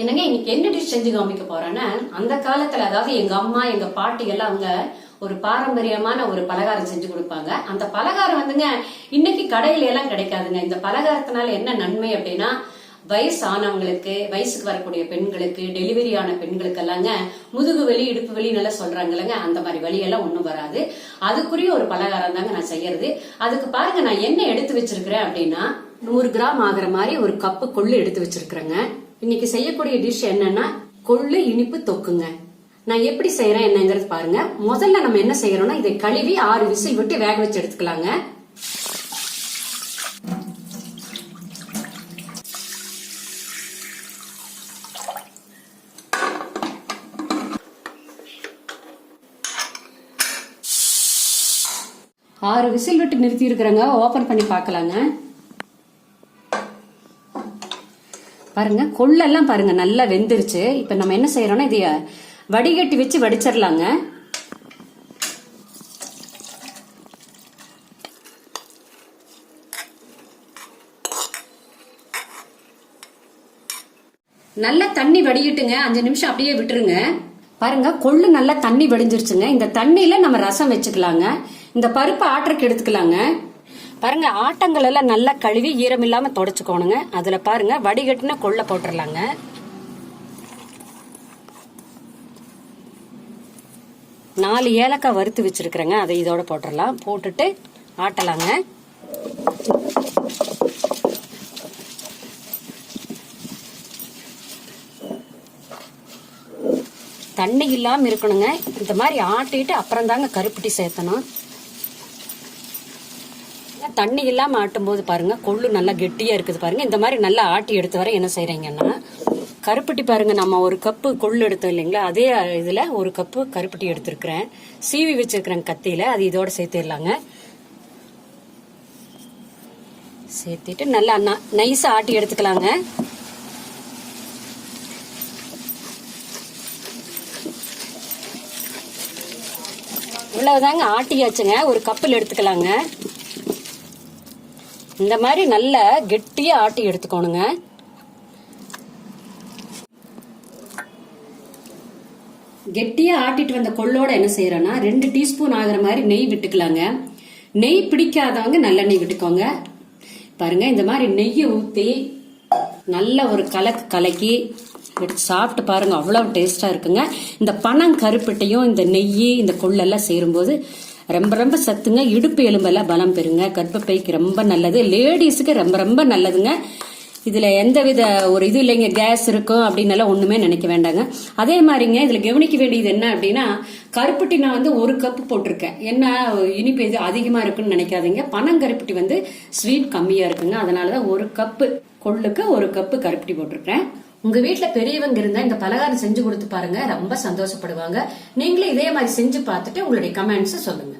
என்னங்க இன்னைக்கு என்ன டிஷ் செஞ்சு காமிக்க போறேன்னா அந்த காலத்துல அதாவது எங்க அம்மா எங்க பாட்டி எல்லாம் அவங்க ஒரு பாரம்பரியமான ஒரு பலகாரம் செஞ்சு கொடுப்பாங்க. அந்த பலகாரம் வந்துங்க இன்னைக்கு கடையில எல்லாம் கிடைக்காதுங்க. இந்த பலகாரத்தினால என்ன நன்மை அப்படின்னா வயசானவங்களுக்கு வயசுக்கு வரக்கூடிய பெண்களுக்கு டெலிவரி ஆன பெண்களுக்கு எல்லாங்க முதுகு வலி இடுப்பு வலி நல்லா சொல்றாங்க இல்லைங்க அந்த மாதிரி வலி எல்லாம் ஒண்ணும் வராது. அதுக்குரிய ஒரு பலகாரம் தாங்க நான் செய்யறது. அதுக்கு பாருங்க நான் என்ன எடுத்து வச்சிருக்கிறேன் அப்படின்னா நூறு கிராம் ஆகுற மாதிரி ஒரு கப்பு கொள்ளு எடுத்து வச்சிருக்கிறேங்க. இன்னைக்கு செய்யக்கூடிய டிஷ் என்னன்னா கொள்ளு இனிப்பு தொக்குங்க. நான் எப்படி செய்யறேன் என்னங்கிறது பாருங்க. முதல்ல நம்ம என்ன செய்யறோம்னா இதை கழுவி ஆறு விசில் விட்டு வேக வச்சு எடுத்துக்கலாங்க. ஆறு விசில் விட்டு நிறுத்தி இருக்கிறாங்க. ஓபன் பண்ணி பார்க்கலாங்க. பாருங்க கொள்ளெல்லாம் பாருங்க நல்லா வெந்துருச்சு. இப்ப நம்ம என்ன செய்யறோம்னா இதைய வடிகட்டி வச்சு வடிச்சிடலாங்க நல்லா தண்ணி வடிகட்டுங்க. அஞ்சு நிமிஷம் அப்படியே விட்டுருங்க. பாருங்க கொள்ளு நல்லா தண்ணி வடிஞ்சிருச்சுங்க. இந்த தண்ணியில நம்ம ரசம் வச்சுக்கலாங்க. இந்த பருப்பு ஆட்டுறக்கு எடுத்துக்கலாங்க. பாருங்க ஆட்டங்கள் எல்லாம் நல்லா கழுவி ஈரம் இல்லாம தொடச்சுக்கோணுங்க. அதுல பாருங்க வடிகட்டின கொள்ள போட்டுடலாங்க நாலு ஏலக்காய் வறுத்து வச்சிருக்கிறேங்க அதை இதோட போட்டுடலாம் போட்டுட்டு ஆட்டலாங்க. தண்ணி இல்லாம இருக்கணுங்க. இந்த மாதிரி ஆட்டிட்டு அப்புறம் தாங்க கருப்பட்டி சேர்த்தணும். தண்ணி இல்லாமல் ஆட்டும் போது பாருங்க கொள்ளு நல்லா கெட்டியா இருக்குது பாருங்க. இந்த மாதிரி நல்லா ஆட்டி எடுத்து வர என்ன செய்கிறீங்கன்னா கருப்பட்டி பாருங்க நம்ம ஒரு கப்பு கொள்ளு எடுத்தோம் இல்லைங்களா? அதே இதுல ஒரு கப்பு கருப்பட்டி எடுத்திருக்கிறேன். சீவி வச்சிருக்கிறேன் கத்தியில அது இதோட சேர்த்திடலாங்க. சேர்த்திட்டு நல்லா நைஸா ஆட்டி எடுத்துக்கலாங்க. இவ்வளவுதாங்க ஆட்டியாச்சுங்க. ஒரு கப்பில் எடுத்துக்கலாங்க. இந்த மாதிரி நல்ல கெட்டியா ஆட்டி எடுத்துக்கோணுங்க. கெட்டியா ஆட்டிட்டு வந்த கொள்ளோட என்ன செய்யறோம்னா ரெண்டு டீஸ்பூன் ஆகுற மாதிரி நெய் விட்டுக்கலாங்க. நெய் பிடிக்காதவங்க நல்லெண்ணெய் விட்டுக்கோங்க. பாருங்க இந்த மாதிரி நெய்யை ஊத்தி நல்ல ஒரு கலக்கு கலக்கி எடுத்து சாப்பிட்டு பாருங்க அவ்வளவு டேஸ்டா இருக்குங்க. இந்த பனம் கருப்பட்டையும் இந்த நெய் இந்த கொள்ளெல்லாம் சேரும்போது ரொம்ப ரொம்ப சத்துங்க இடுப்பு எலும்பெல்லாம் பலம் பெறுங்க. கர்ப்பப்பைக்கு ரொம்ப நல்லது. லேடிஸுக்கு ரொம்ப ரொம்ப நல்லதுங்க. இதில் எந்த வித ஒரு இது இல்லைங்க. கேஸ் இருக்கும் அப்படின்னு ஒன்றுமே நினைக்க வேண்டாங்க. அதே மாதிரிங்க இதில் கவனிக்க வேண்டியது என்ன அப்படின்னா கருப்பட்டி நான் வந்து ஒரு கப்பு போட்டிருக்கேன். என்ன இனிப்பு இது அதிகமாக இருக்குன்னு நினைக்காதீங்க. பனங்கருப்பட்டி வந்து ஸ்வீட் கம்மியாக இருக்குங்க. அதனாலதான் ஒரு கப்பு கொள்ளுக்கு ஒரு கப்பு கருப்பட்டி போட்டிருக்கேன் உங்க வீட்டுல பெரியவங்க இருந்தா இந்த பலகாரம் செஞ்சு கொடுத்து பாருங்க. ரொம்ப சந்தோஷப்படுவாங்க. நீங்களே இதே மாதிரி செஞ்சு பார்த்துட்டு உங்களுடைய கமெண்ட்ஸ் சொல்லுங்க.